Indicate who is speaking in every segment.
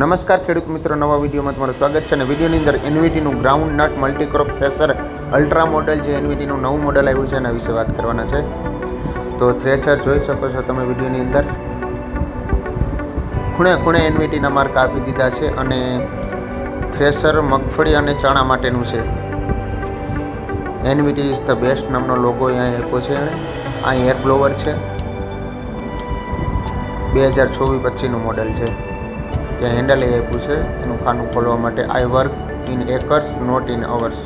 Speaker 1: નમસ્કાર ખેડૂત મિત્રો, નવા વિડીયોમાં તમારું સ્વાગત છે અને વિડીયોની અંદર એનવીટીનું groundnut multicrop thresher ultra model જે એનવીટીનું નવું મોડલ આવ્યું છે એના વિશે વાત કરવાના છે. તો થ્રેસર જોઈ શકો છો તમે વિડીયોની અંદર. ખૂણે ખૂણે એનવીટીના માર્ક આપી દીધા છે અને થ્રેસર મગફળી અને ચણા માટેનું છે. એનવીટી ઇઝ ધ બેસ્ટ નામનો લોગો અહીંયા એકો છે એણે. આ એર બ્લોવર છે. બે હજાર ચોવીસ પચીસનું મોડલ છે. ત્યાં હેન્ડલ એ આપ્યું છે. એનું ખાનું ખોલવા માટે I work in acres not in hours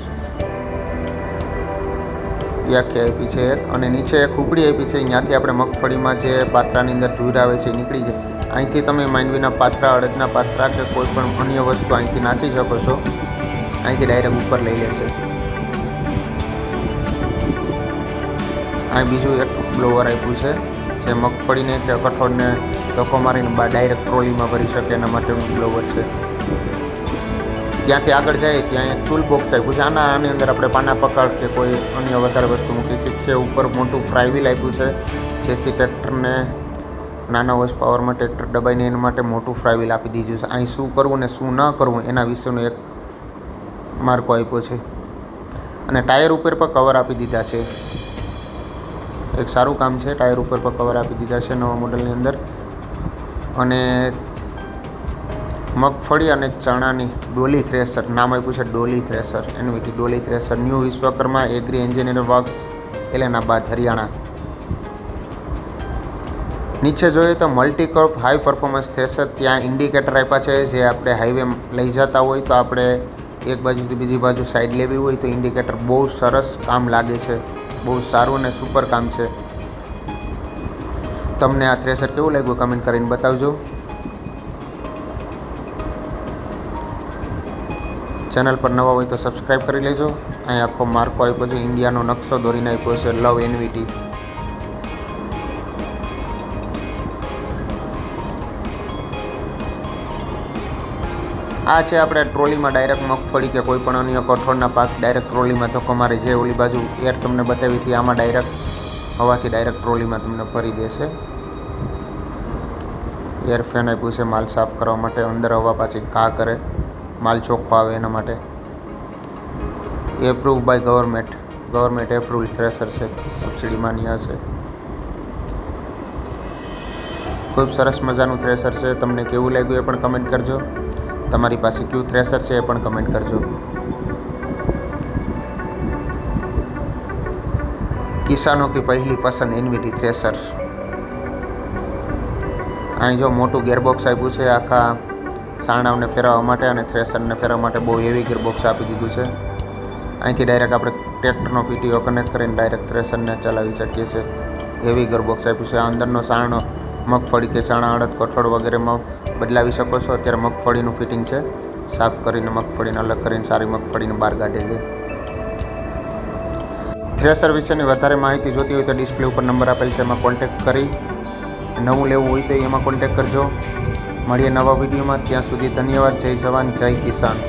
Speaker 1: વ્યાખ્યા આપી છે એક. અને નીચે એક ઉપડી આપી છે. ત્યાંથી આપણે મગફળીમાં જે પાત્રાની અંદર ધૂળ આવે છે નીકળી જાય. અહીંથી તમે માંડવીના પાત્રા, અડદના પાત્રા કે કોઈ પણ અન્ય વસ્તુ અહીંથી નાખી શકો છો. અહીંથી ડાયરેક્ટ ઉપર લઈ લેશે અહીં બીજું એક બ્લોવર આપ્યું છે. જે મગફળીને કે કઠોળને ધક્કો મારીને ડાયરેક્ટ ટ્રોલીમાં ભરી શકે એના માટેનું બ્લોવર છે. ત્યાંથી આગળ જાય, ત્યાં એક ટૂલ બોક્સ આપ્યું છે આના, આની અંદર આપણે પાના પકડ કે કોઈ અન્ય વધારે વસ્તુ મૂકી છે ઉપર મોટું ફ્રાયવીલ આપ્યું છે, જેથી ટ્રેક્ટરને નાના હોર્સ પાવરમાં ટ્રેક્ટર દબાઈને એના માટે મોટું ફ્રાયવીલ આપી દીધું છે. અહીં શું કરવું ને શું ન કરવું એના વિશેનો એક માર્કો આપ્યો છે. અને ટાયર ઉપર પણ કવર આપી દીધા છે. એક સારું કામ છે, ટાયર ઉપર પણ કવર આપી દીધા છે નવા મોડલની અંદર. અને મગફળી અને ચણાની ડોલી થ્રેસર, નામ આપ્યું છે Dolly thresher, NVT Dolly thresher, new Vishwakarma agri engineer works, Ellenabad, Haryana. નીચે જોઈએ તો મલ્ટીકર્પ હાઈ પરફોર્મન્સ થ્રેસર, ત્યાં ઇન્ડિકેટર આપ્યા છે, જે આપણે હાઈવે લઈ જતા હોય તો આપણે એક બાજુથી બીજી બાજુ સાઈડ લેવી હોય તો ઇન્ડિકેટર બહુ સરસ કામ લાગે છે, બહુ સારું અને સુપર કામ છે. તમને આ થ્રેસર કેવું લાગ્યું કમેન્ટ કરીને બતાવજો. ચેનલ પર નવા હોય તો સબસ્ક્રાઈબ કરી લેજો. અહીં આખો માર્કો આપ્યો છે. ઇન્ડિયાનો નકશો દોરીને આપ્યો છે. લવ એનવીટી આ છે આપણે ટ્રોલીમાં ડાયરેક્ટ મગફળી કે કોઈ પણ અન્ય કઠોળના પાક ડાયરેક્ટ ટ્રોલીમાં ધક્કો મારે. જે ઓલી બાજુ એર તમને બતાવી હતી, આમાં ડાયરેક્ટ હવાથી ડાયરેક્ટ ટ્રોલીમાં તમને ભરી દેશે. એર ફેન આપ્યું છે, માલ સાફ કરવા માટે. અંદર હવા પાછી ઘા કરે. માલ ચોખ્ખો આવે એના માટે. Approve by government government approve thresher છે. સબસિડી માન્ય હશે ખૂબ સરસ મજાનું થ્રેસર છે. તમને કેવું લાગ્યું એ પણ કમેન્ટ કરજો. તમારી પાસે કયું થ્રેસર છે એ પણ કમેન્ટ કરજો. કિસાનો કે પહેલી પસંદ એનવીટી થ્રેસર. અહીં જો મોટું ગેરબોક્સ આપ્યું છે, આખા સાણાવને ફેરવવા માટે અને થ્રેસરને ફેરવવા માટે બહુ હેવી ગેરબોક્સ આપી દીધું છે. અહીંથી ડાયરેક્ટ આપણે ટ્રેક્ટરનો પીટીઓ કનેક્ટ કરીને ડાયરેક્ટ થ્રેસરને ચલાવી શકીએ છીએ. હેવી ગેરબોક્સ આપ્યું છે. અંદરનો સાણો, મગફળી કે ચણા અડદ, કઠોળ વગેરેમાં બદલાવી શકો છો. અત્યારે મગફળીનું ફિટિંગ છે. સાફ કરીને મગફળીને અલગ કરીને સારી મગફળીને બહાર કાઢે છે. થ્રેસર વિશેની વધારે માહિતી જોતી હોય તો ડિસ્પ્લે ઉપર નંબર આપેલ છે, એમાં કોન્ટેક્ટ કરી. નવું લેવું હોય તો એમાં કોન્ટેક્ટ કરજો. મળીએ નવા વિડીયોમાં, ત્યાં સુધી ધન્યવાદ. જય જવાન, જય કિસાન.